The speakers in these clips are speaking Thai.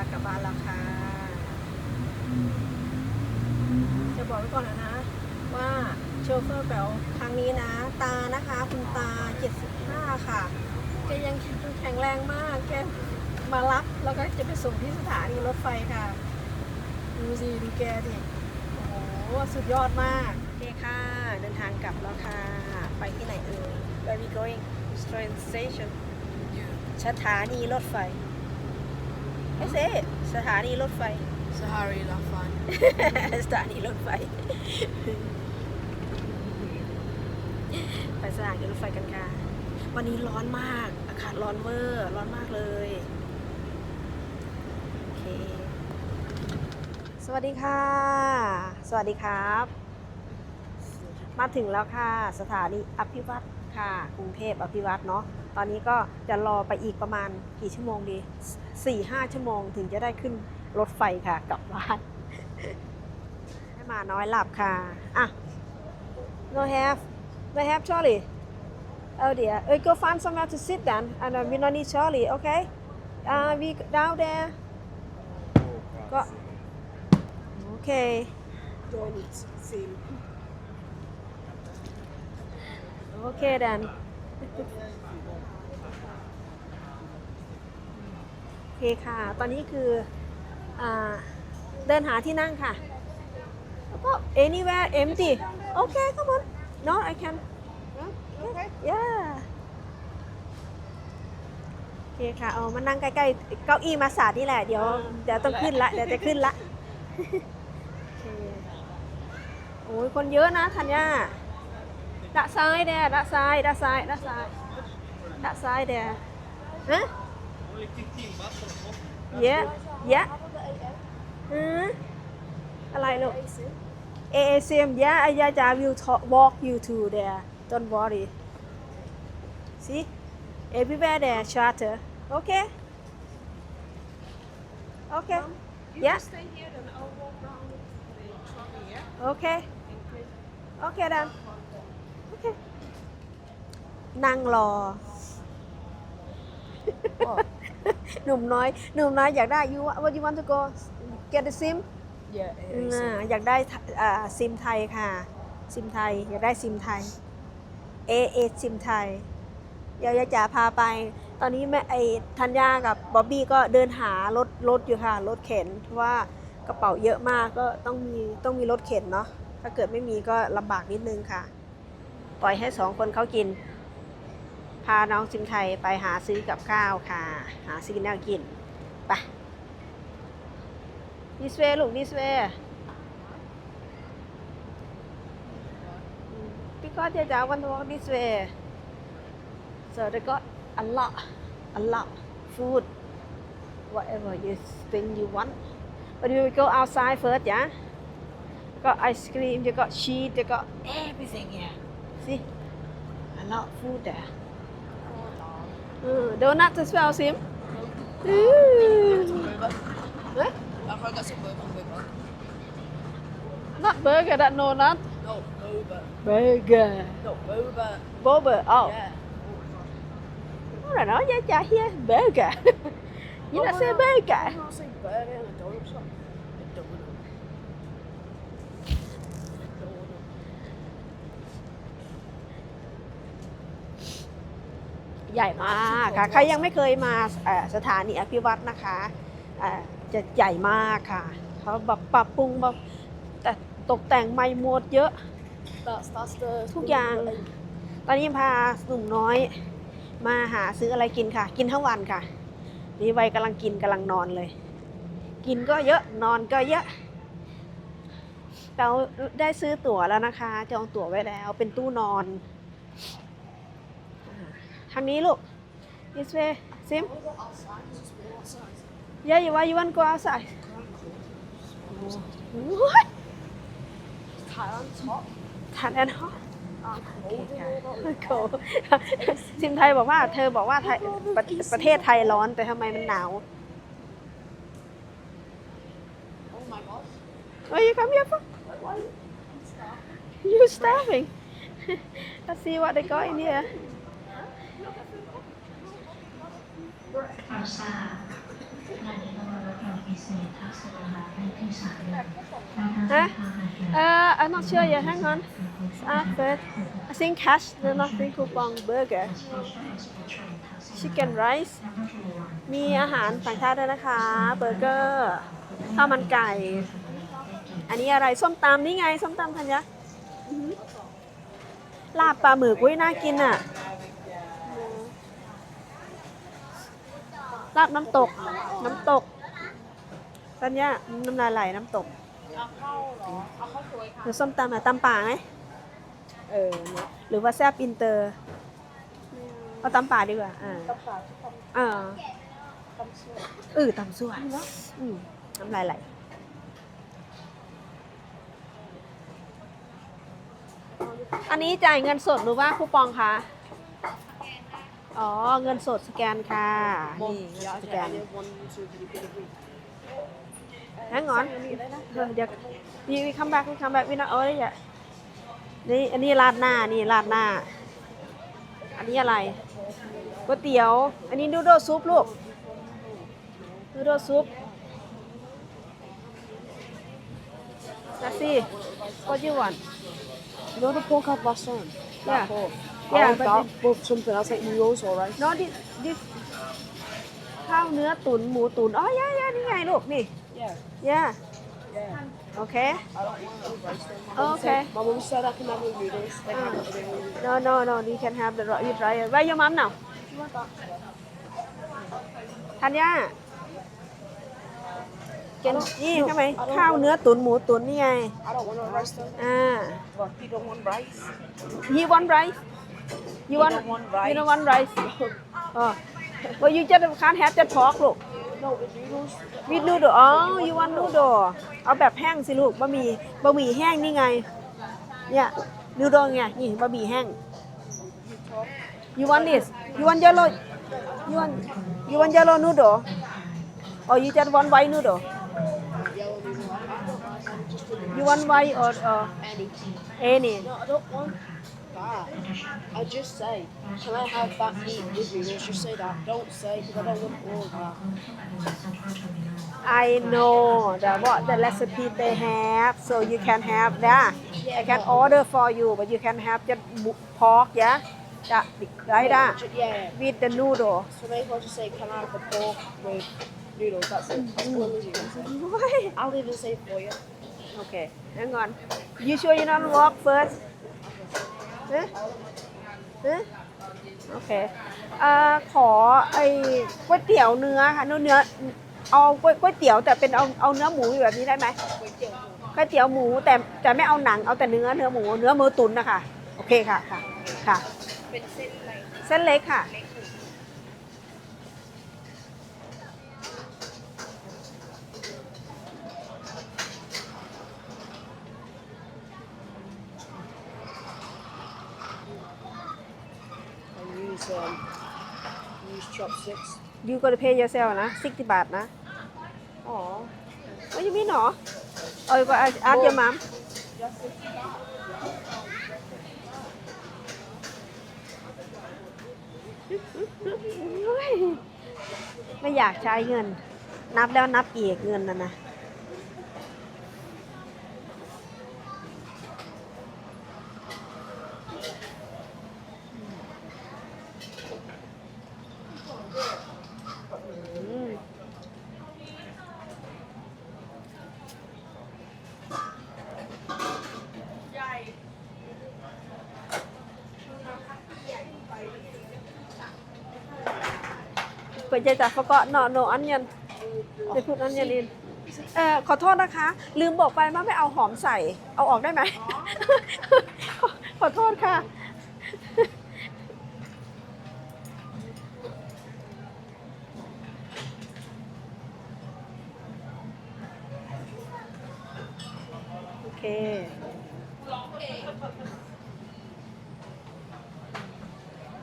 ากลับบ้านแล้วค่ะ จะบอกไว้ก่อนนะนะ ว่าโชเฟอร์แปลครั้งนี้นะ ตานะคะ คุณตา 75 ค่ะ แกยังแข็งแรงมาก แกมารับ แล้วก็จะไปส่งที่สถานีรถไฟค่ะ ดูสิ ดูแกดิโอ้โห สุดยอดมากโอเคค่ะ เดินทางกลับแล้วค่ะ ไปที่ไหนเอ่ย Where we going train station สถานีรถไฟ เอสเอสถานีรถไฟ Sahari Lafan. สถานีรถไฟ ไปสถานีรถไฟกันค่ะ วันนี้ร้อนมาก อากาศร้อนเวอร์ ร้อนมากเลย โอเค สวัสดีค่ะ สวัสดีครับ มาถึงแล้วค่ะ สถานีอภิวัตค่ะ กรุงเทพอภิวัตเนาะ ตอนนี้ก็จะรอไปอีกประมาณกี่ชั่วโมงดี สี่ห้าชั่วโมงถึงจะได้ขึ้นรถไฟค่ะกลับบ้านให้มาน้อยหลับค่ะอะ no have no have Charlie oh dear we go find somewhere to sit then and we don't need Charlie okay uh, we down there ก็โอเค Don't seem. โอ เคดันโอเคค่ะ ตอนนี้คืออาเดินหาที่นั่งค่ะ แล้วก็ anywhere empty โอเค come on no I can Okay. yeah โอเคค่ะเอามานั่งใกล้ๆเก้าอี้มาสาดนี่แหละ เดี๋ยวเดี๋ยวต้องขึ้นละเดี๋ยวจะขึ้นละโอเคโอ้ยคนเยอะนะธัญญาดะซ้ายแดดะซ้ายดะซ้ายดะซ้ายดะซ้ายแดฮะ เยอะเยอะฮะอะไรลูก AACM yeah I yeah I will talk, walk you to there don't worry see everywhere there charter okay okay You Yeah. just stay here, then I'll walk around with the trolley, yeah? okay okay then okay นั่งรอ หนุ่มน้อย หนุ่มน้อยอยากได้ you what you want to go get the sim Yeah, อ่าอยากได้ทะอ่าซิมไทยค่ะ ซิมไทย อยากได้ซิมไทย เอเอซิมไทยเดี๋ยวยายจ๋าพาไป ตอนนี้แม่ไอ้ธัญญากับบ๊อบบี้ก็เดินหารถรถอยู่ค่ะ รถเข็นเพราะว่ากระเป๋าเยอะมากก็ต้องมีต้องมีรถเข็นเนาะถ้าเกิดไม่มีก็ลำบากนิดนึงค่ะ ปล่อยให้สองคนเขากิน พาน้องซิมไทยไปหาซื้อกับข้าวค่ะ หาซื้อแนวกินไป this way ลูก this way because they don't want to walk this way so they got a lot a lot food whatever you think you want but we will go outside first yeah got ice cream they got cheese they got everything here see a lot of food there mm, donut as well Sim Ooh. Huh? I've got some with me. Not burger, that no, not No, boba. burger. No, boba. Boba, oh. Yeah. I don't know, yeah, yeah, here, burger. you not say burger. I'm not saying burger and a donut shop. ใหญ่มากค่ะ ใครยังไม่เคยมาเอ่อสถานีอภิวัตนะคะเอ่อจะใหญ่มากค่ะเขาแบบปรับปรุงแบบแต่ตกแต่งใหม่หมดเยอะ That's, that's the... ทุกอย่าง ตอนนี้พาหนุ่มน้อย มาหาซื้ออะไรกินค่ะ กินทั้งวันค่ะนี่วัยกำลังกินกำลังนอนเลย กินก็เยอะนอนก็เยอะเราได้ซื้อตั๋วแล้วนะคะ จองตั๋วไว้แล้วเป็นตู้นอนอ่าทางนี้ลูก this way sim Wanna go outside? Just go outside. yeah you why you want to go outside what Tie on top. ทันแอนฮอ I'm holding all that. โกซิมไทยบอกว่า เธอบอกว่าไทยประประเทศไทยร้อนแต่ทำไมมันหนาว Oh my gosh. Where you come here from? Why? You starving? Let's see what they got in here. อาซาขณะนี้กำลังรถของฮะเอ่อ I'm not sure yet hang on uh, first I think cash the nothing coupon burger chicken rice มีอาหารต่างชาติด้วยนะคะ เบอร์เกอร์ข้าวมันไก่ อันนี้อะไร ส้มตำนี่ไง ส้มตำธัญญะลาบปลาหมึกอุ้ยน่ากินอะ ลาบน้ำตก น้ำตกธัญญะน้ำลายไหลน้ำตกเอาเข้าเหรอเอาเข้าสวยค่ะหรือส้มตำอะตำป่าไหมเออเนี่ยหรือว่าแซ่บอินเตอร์เอาตำป่าดีกว่าอ่าตำป่าที่ตเอ่าำตำสวยเออตำซั่วอืมน้ำลายไหลอันนี้จ่ายเงินสดหรือว่าคูปองคะ อ๋อ เงินสดสแกนค่ะ นี่สแกนวันสูตรดีดี Hang on เดี๋ยวเดี๋ยววีวีคัมแบ็กวีคัมแบ็กวีนะเอ้ยอย่านี่อันนี้ราดหน้า นี่ราดหน้า อันนี้อะไร ก๋วยเตี๋ยว อันนี้นูโดซุปลูกนูโดซุปนัสซี่ what you want You know the pork I've last time? Yeah. That pork. Yeah, I want but that, but something else like noodles or rice. no this this ข้าวเนื้อตุ๋นหมูตุ๋นอ๋อย่าย่านี่ไงลูก นี่ Yeah, ย่า yeah. โอเค I don't want rice though. My mum Okay. said- My mum said I can have the noodles. They have it, they will. no no no you can have the raw you try it where your mom now You want that? ธัญญากินนี่เข้าไหมข้าวเนื้อตุ๋นหมูตุ๋นนี่ไง I don't want no rice though. อ่า But you don't want rice? you want rice you want don't want rice? you don't want rice อ๋อ well you just can't have just pork ลูก No, with noodles. with noodle อ๋อ you want noodle เอาแบบแห้งสิลูกบะหมี่บะหมี่แห้งนี่ไง เนี่ย noodle ไง นี่บะหมี่แห้ง you want this you want yellow you want you want yellow noodle or you just want white noodle Yellow noodle. I don't mind. I'm just doing you want white or uh, any. any No, I don't want that. I just say, can I have that meat with noodles? Just say that. Don't say, because I don't want all that. I know the what the recipe they have, so you can have that. I can order for you, but you can have just pork, yeah, that right that Ju- Yeah. with the noodle. So maybe I'll just say, can I have the pork with noodles? That's it. That's all it is. I'll even say for you. okay, hang on. You sure you don't walk first? Huh? Huh? Okay. อ่าขอไอ้ก๋วยเตี๋ยวเนื้อค่ะเนื้อเนื้อเอาก๋วยก๋วยเตี๋ยวแต่เป็นเอาเอาเนื้อหมูอยู่แบบนี้ได้ไหมก๋วยเตี๋ยวหมูแต่แต่ไม่เอาหนังเอาแต่เนื้อเนื้อหมูเนื้อมือตุ๋นนะคะโอเคค่ะค่ะค่ะ เป็นเส้นอะไรเส้นเล็กค่ะ I use um, use chopsticks. ยูก็จะเพย์เยเซลนะสิบาทนะ อ๋อไม่ยังมีหนอเอ้ยก็อาร์ตเยอะมัมไม่อยากใช้เงิน นับแล้วนับอีกเงินนะนะ But just I forgot no no onion they put onion in เอ่อขอโทษนะคะ ลืมบอกไปว่าไม่เอาหอมใส่ เอาออกได้ไหมขอโทษค่ะโอเค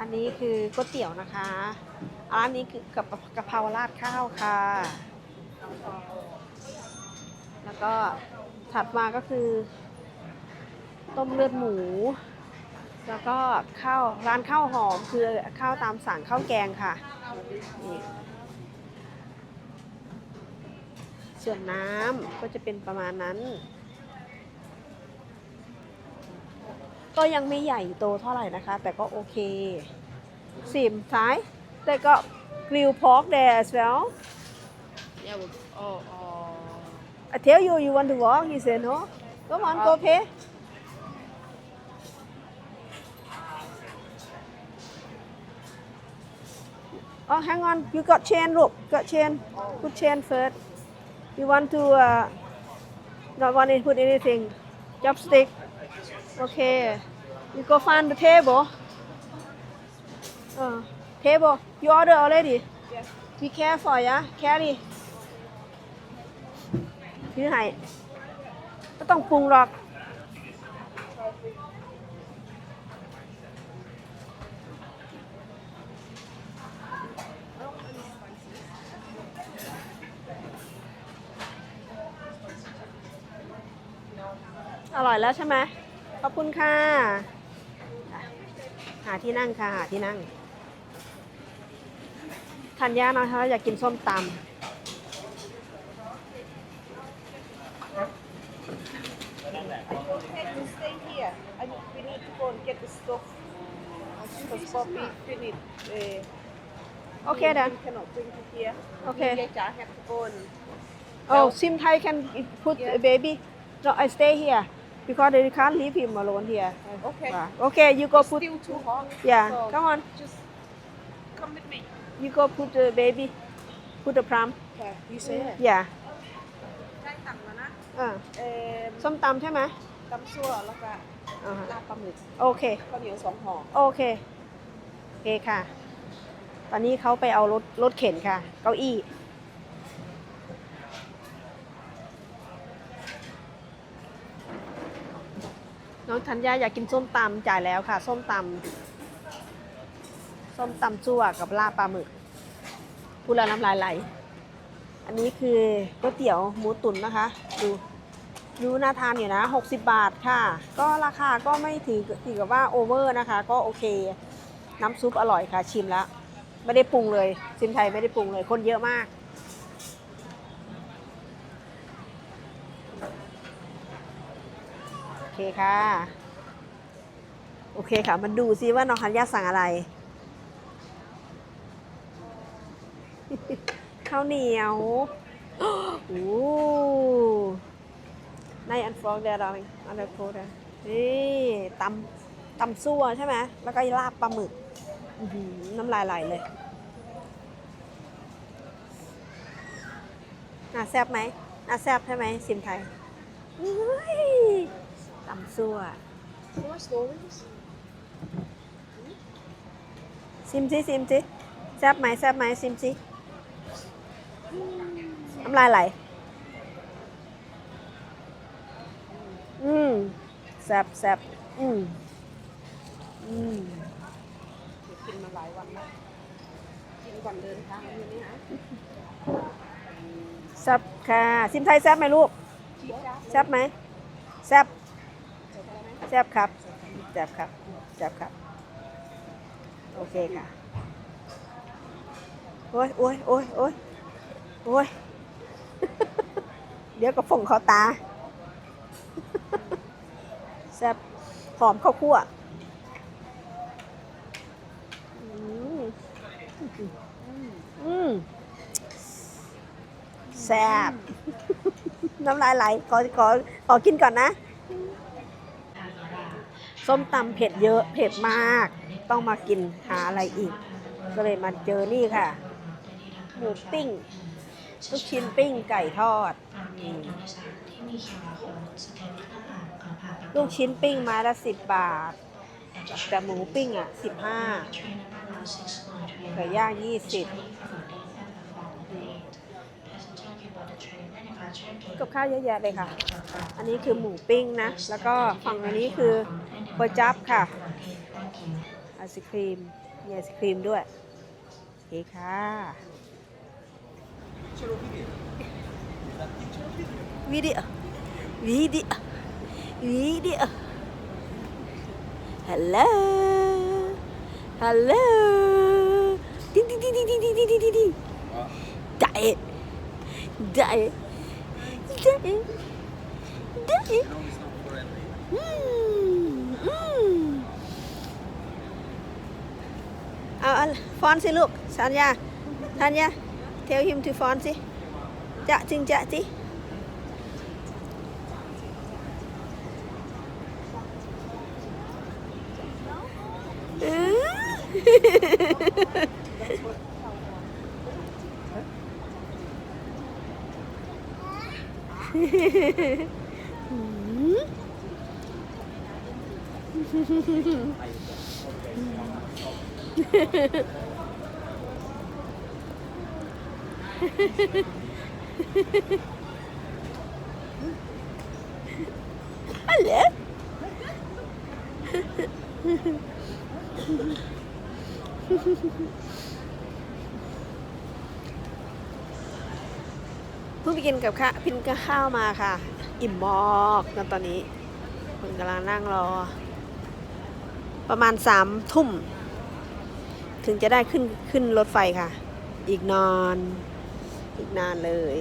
อันนี้คือก๋วยเตี๋ยวนะคะ อันนี้คือกับกะเพราราดข้าวค่ะ แล้วก็ถัดมาก็คือ ต้มเลือดหมู แล้วก็ข้าวร้านข้าวหอมคือข้าวตามสั่งข้าวแกงค่ะนี่ส่วนน้ำก็จะเป็นประมาณนั้น ก็ยังไม่ใหญ่โตเท่าไหร่นะคะ แต่ก็โอเคสิมซ้าย They got grilled pork there as well. Yeah. Well, oh, oh. I tell you, you want to walk? He said no. Come on, go um, pay. Oh, hang on. You got chain, look. Got chain. Put chain first. You want to uh, not want to put anything. Chopstick. Okay. You go find the table. Uh, table. You order already? Yes. Be careful, yeah. Carry. ถือให้ไม่ต้องปรุงหรอก อร่อยแล้วใช่ไหมขอบคุณค่ะ หาที่นั่งค่ะ หาที่นั่ง ทันย่านะคะอยากกินส้มตำโอเคเด้อ Okay. Oh, Sim Thai can put yeah. baby. No, I stay here because they can't leave him alone here. Okay. Okay, you go it's put. Still too hot. Yeah, so come on. Just come with me. You go put the baby. Put the pram. Okay. You say it. Yeah. ได้ตังค์แล้วนะ อ่าเอ่อส้มตำใช่ไหมตำซั่วแล้วก็อ่าฮะลาบปลาหมึกโอเค ข้าวเหนียวสองห่อโอเค โอเคค่ะ ตอนนี้เขาไปเอารถรถเข็นค่ะ เก้าอี้ น้องธัญญาอยากกินส้มตำจ่ายแล้วค่ะ ส้มตำ ส้มตำจั่วกับลาบปลาหมึกพูดแล้วน้ำลายไหล อันนี้คือก๋วยเตี๋ยวหมูตุ๋นนะคะ ดูดูน่าทานอยู่นะ 60 บาทค่ะ ก็ราคาก็ไม่ถือถือกับว่าโอเวอร์นะคะ ก็โอเค น้ำซุปอร่อยค่ะชิมแล้ว ไม่ได้ปรุงเลยซิมไทยไม่ได้ปรุงเลยคนเยอะมาก โอเคค่ะ โอเคค่ะ มันดูซิว่าน้องฮันยาสั่งอะไร ข้าวเหนียวโอ้ในอันฟองเดรอะไรอันเดอร์โคดนี่ตำตำซั่วใช่ไหมแล้วก็ลาบปลาหมึกน้ำลายไหลเลยน่าแซบไหมน่าแซบใช่ไหมซิมไทยตำซั่วซิมซิซิมซิแซบไหมแซบไหมซิมซิ น้ำลายไหล อืมแซบแซบอืมอืมกินมาหลายวันแล้วกินก่อนเดินทางมีไหมฮะแซบค่ะซิมไทยแซบไหมลูกแซบไหมแซบแซบครับแซบครับแซบครับ โอเคค่ะ โอ้ยโอ้ยโอ้ยโอ้ย โอ้ย เดี๋ยวก็ฝงเขาตา แซ่บหอมข้าวคั่วอืมแซ่บน้ำลายไหลขอขอขอกินก่อนนะ ส้มตำเผ็ดเยอะเผ็ดมาก ต้องมากินหาอะไรอีก ก็เลยมาเจอนี่ค่ะ หมูปิ้ง ลูกชิ้นปิ้งไก่ทอดอืมลูกชิ้นปิ้งไม้ละสิบบาท แต่หมูปิ้งอะสิบห้าไก่ย่างยี่สิบกับข้าวเยอะแยะเลยค่ะ อันนี้คือหมูปิ้งนะ แล้วก็ฝั่งอันนี้คือก๋วยจั๊บค่ะไอศครีมมีไอศครีมด้วยโอเคค่ะ วิดีโอวิดีโอวิดีโอฮัลโหลฮัลโหลดิ้งดิ้ Tell him to phone see. Dạ xin dạ ừ. see. mm ừ. ริงจะสิเพิ่งไปกินกับข้าพินกับข้าวมาค่ะ อิ่มมอกกันตอนนี้คุณกำลังนั่งรอ ประมาณสามทุ่ม ถึงจะได้ขึ้นขึ้นรถไฟค่ะ อีกนาน อีกนานเลย